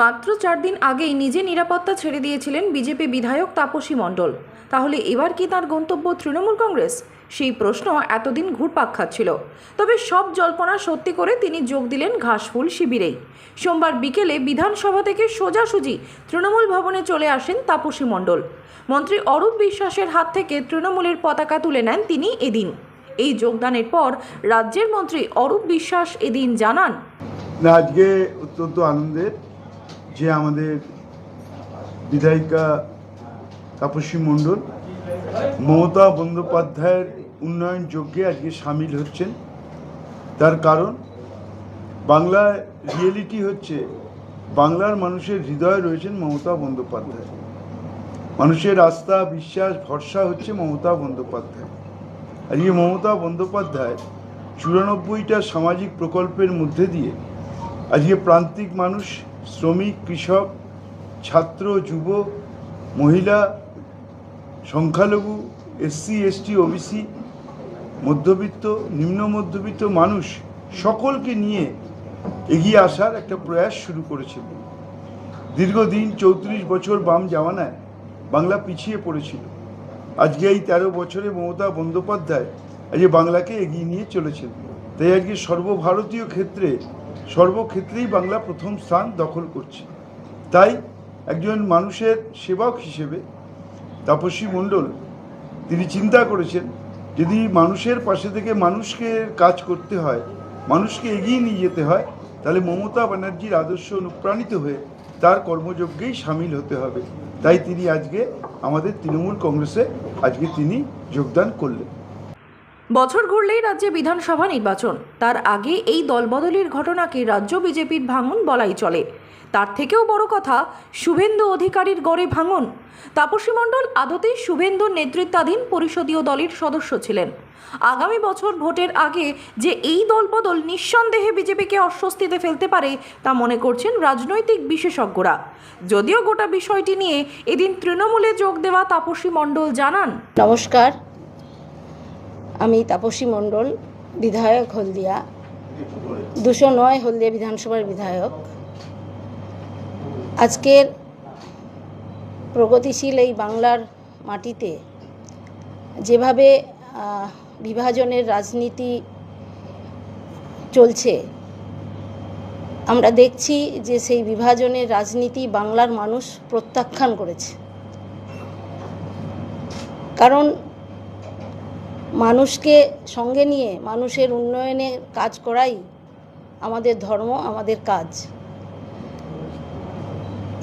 মাত্র চার দিন আগেই নিজে নিরাপত্তা ছেড়ে দিয়েছিলেন বিজেপি বিধায়ক তাপসী মণ্ডল। তাহলে এবার কি তার গন্তব্য তৃণমূল কংগ্রেস? সেই প্রশ্ন এতদিন ঘুরপাক খাচ্ছিল। তবে সব জল্পনা সত্যি করে তিনি যোগ দিলেন ঘাসফুল শিবিরেই। সোমবার বিকেলে বিধানসভা থেকে সোজাসুজি তৃণমূল ভবনে চলে আসেন তাপসী মণ্ডল। মন্ত্রী অরূপ বিশ্বাসের হাত থেকে তৃণমূলের পতাকা তুলে নেন তিনি এদিন। এই যোগদানের পর রাজ্যের মন্ত্রী অরূপ বিশ্বাস এদিন জানান আজকে অত্যন্ত আনন্দের। যে আমাদের বিধায়িকা তাপসী মণ্ডল, মমতা বন্দ্যোপাধ্যায়ের উন্নয়ন যজ্ঞে আজকে সামিল হচ্ছেন। তার কারণ বাংলায় রিয়েলিটি হচ্ছে, বাংলার মানুষের হৃদয়ে রয়েছেন মমতা বন্দ্যোপাধ্যায়। মানুষের আস্থা, বিশ্বাস, ভরসা হচ্ছে মমতা বন্দ্যোপাধ্যায়। আজকে মমতা বন্দ্যোপাধ্যায় চুরানব্বইটা সামাজিক প্রকল্পের মধ্যে দিয়ে আজকে প্রান্তিক মানুষ শ্রমিক, কৃষক, ছাত্র, যুব, মহিলা, সংখ্যালঘু, এসসি, এসটি, ওবিসি, মধ্যবিত্ত, নিম্ন মধ্যবিত্ত মানুষ সকলকে নিয়ে এগিয়ে আসার একটা প্রয়াস শুরু করেছিল। দীর্ঘদিন চৌত্রিশ বছর বাম জামানায় বাংলা পিছিয়ে পড়েছিল। আজকে এই তেরো বছরে মমতা বন্দ্যোপাধ্যায় আজকে বাংলাকে এগিয়ে নিয়ে চলেছেন। তাই আজকে সর্বভারতীয় ক্ষেত্রে সর্বক্ষেত্রেই বাংলা প্রথম স্থান দখল করছে। তাই একজন মানুষের সেবক হিসেবে তাপসী মণ্ডল তিনি চিন্তা করেছেন, যদি মানুষের পাশে থেকে মানুষকে কাজ করতে হয়, মানুষকে এগিয়ে নিয়ে যেতে হয়, তাহলে মমতা ব্যানার্জির আদর্শ অনুপ্রাণিত হয়ে তার কর্মযজ্ঞেই সামিল হতে হবে। তাই তিনি আজকে আমাদের তৃণমূল কংগ্রেসে, আজকে তিনি যোগদান করলেন। বছর ঘুরলেই রাজ্যে বিধানসভা নির্বাচন। তার আগে এই দলবদলের ঘটনাকে রাজ্য বিজেপির ভাঙন বলাই চলে। তার থেকেও বড় কথা, শুভেন্দু অধিকারীর গড়ে ভাঙন। তাপসী মণ্ডল আদতেই শুভেন্দুর নেতৃত্বাধীন পরিষদীয় দলের সদস্য ছিলেন। আগামী বছর ভোটের আগে যে এই দলবদল নিঃসন্দেহে বিজেপিকে অস্বস্তিতে ফেলতে পারে, তা মনে করছেন রাজনৈতিক বিশেষজ্ঞরা। যদিও গোটা বিষয়টি নিয়ে এদিন তৃণমূলে যোগ দেওয়া তাপসী মণ্ডল জানান, নমস্কার আমি তাপসী মণ্ডল, বিধায়ক হলদিয়া, দুশো নয় হলদিয়া বিধানসভার বিধায়ক। আজকের প্রগতিশীল এই বাংলার মাটিতে যেভাবে বিভাজনের রাজনীতি চলছে, আমরা দেখছি যে সেই বিভাজনের রাজনীতি বাংলার মানুষ প্রত্যাখ্যান করেছে। কারণ মানুষকে সঙ্গে নিয়ে, মানুষের উন্নয়নে কাজ করাই আমাদের ধর্ম, আমাদের কাজ।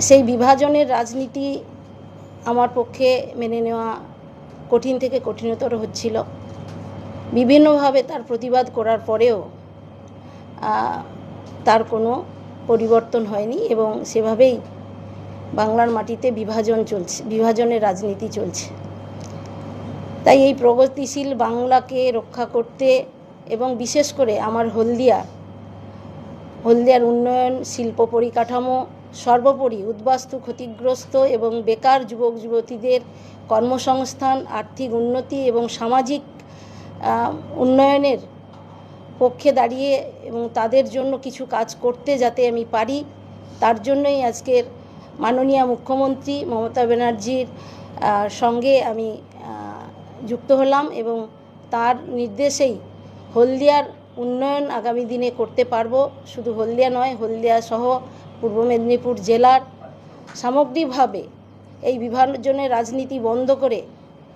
সেই বিভাজনের রাজনীতি আমার পক্ষে মেনে নেওয়া কঠিন থেকে কঠিনতর হচ্ছিল। বিভিন্নভাবে তার প্রতিবাদ করার পরেও তার কোনো পরিবর্তন হয়নি এবং সেভাবেই বাংলার মাটিতে বিভাজন চলছে, বিভাজনের রাজনীতি চলছে। তাই এই প্রগতিশীল বাংলাকে রক্ষা করতে এবং বিশেষ করে আমার হলদিয়া, হলদিয়ার উন্নয়ন, শিল্প পরিকাঠামো, সর্বোপরি উদ্বাস্তু ক্ষতিগ্রস্ত এবং বেকার যুবক যুবতীদের কর্মসংস্থান, আর্থিক উন্নতি এবং সামাজিক উন্নয়নের পক্ষে দাঁড়িয়ে এবং তাদের জন্য কিছু কাজ করতে যাতে আমি পারি, তার জন্যই আজকের মাননীয় মুখ্যমন্ত্রী মমতা ব্যানার্জির সঙ্গে আমি যুক্ত হলাম এবং তার নির্দেশেই হলদিয়ার উন্নয়ন আগামী দিনে করতে পারব। শুধু হলদিয়া নয়, হলদিয়া সহ পূর্ব মেদিনীপুর জেলার সামগ্রিকভাবে এই বিভাজনের রাজনীতি বন্ধ করে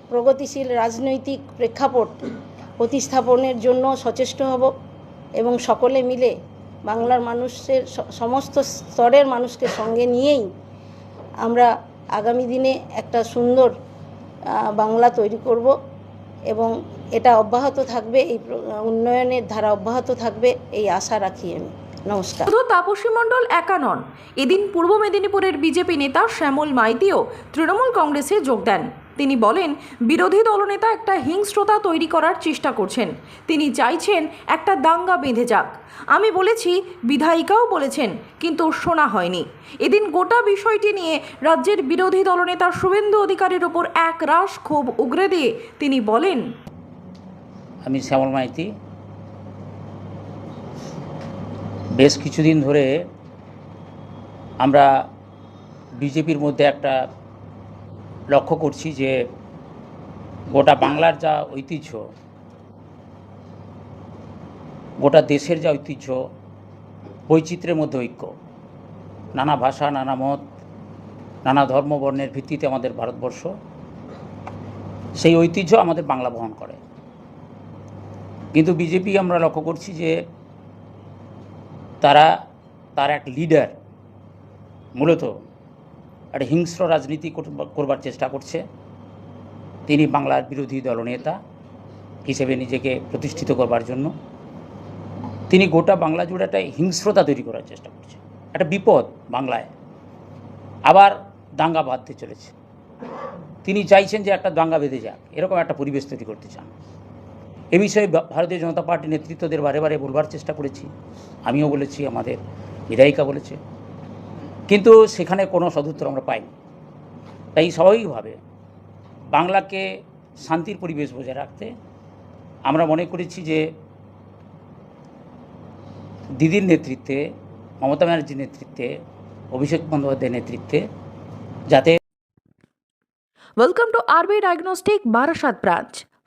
প্রগতিশীল রাজনৈতিক প্রেক্ষাপট প্রতিস্থাপনের জন্য সচেষ্ট হব এবং সকলে মিলে বাংলার মানুষের সমস্ত স্তরের মানুষকে সঙ্গে নিয়েই আমরা আগামী দিনে একটা সুন্দর বাংলা তৈরি করব এবং এটা অব্যাহত থাকবে, এই উন্নয়নের ধারা অব্যাহত থাকবে, এই আশা রাখি আমি। নমস্কার। শুধু তাপসী মণ্ডল একা নন, এদিন পূর্ব মেদিনীপুরের বিজেপি নেতা শ্যামল মাইতিও তৃণমূল কংগ্রেসে যোগ দেন। তিনি বলেন, বিরোধী দলনেতা একটা হিংস্রতা তৈরি করার চেষ্টা করছেন। তিনি চাইছেন একটা দাঙ্গা বেঁধে যাক। আমি বলেছি, বিধায়িকাও বলেছেন, কিন্তু শোনা হয়নি। এদিন গোটা বিষয়টি নিয়ে রাজ্যের বিরোধী দলনেতা শুভেন্দু অধিকারীর ওপর এক রাশ ক্ষোভ উগরে দিয়ে তিনি বলেন, আমি শ্যামল মাইতি। বেশ কিছুদিন ধরে আমরা বিজেপির মধ্যে একটা লক্ষ্য করছি যে গোটা বাংলার যা ঐতিহ্য, গোটা দেশের যা ঐতিহ্য, বৈচিত্র্যের মধ্যে ঐক্য। নানা ভাষা, নানা মত, নানা ধর্ম বর্ণের ভিত্তিতে আমাদের ভারতবর্ষ, সেই ঐতিহ্য আমাদের বাংলা বহন করে। কিন্তু বিজেপি আমরা লক্ষ্য করছি যে তারা, তার এক লিডার মূলত একটা হিংস্র রাজনীতি করবার চেষ্টা করছে। তিনি বাংলার বিরোধী দলনেতা হিসেবে নিজেকে প্রতিষ্ঠিত করবার জন্য। তিনি গোটা বাংলা জুড়ে একটা হিংস্রতা তৈরি করার চেষ্টা করছে। একটা বিপদ বাংলায়। আবার দাঙ্গা বাঁধতে চলেছে। তিনি চাইছেন যে একটা দাঙ্গা বেঁধে যাক। এরকম একটা পরিবেশ তৈরি করতে চান। এ বিষয়ে ভারতীয় জনতা পার্টি নেতৃত্বদের বারে বারে বলবার চেষ্টা করেছি। আমিও বলেছি, আমাদের বিধায়িকা বলেছে। কিন্তু সেখানে কোনো সদুত্তর আমরা পাইনি তাই স্বাভাবিকভাবে বাংলাকে শান্তির পরিবেশ বজায় রাখতে আমরা মনে করেছি যে দিদির নেতৃত্বে, মমতা ব্যানার্জির নেতৃত্বে, অভিষেক বন্দ্যোপাধ্যায়ের নেতৃত্বে যাতে welcome to RB Diagnostic Barasat branch.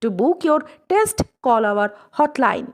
To book your test, call our hotline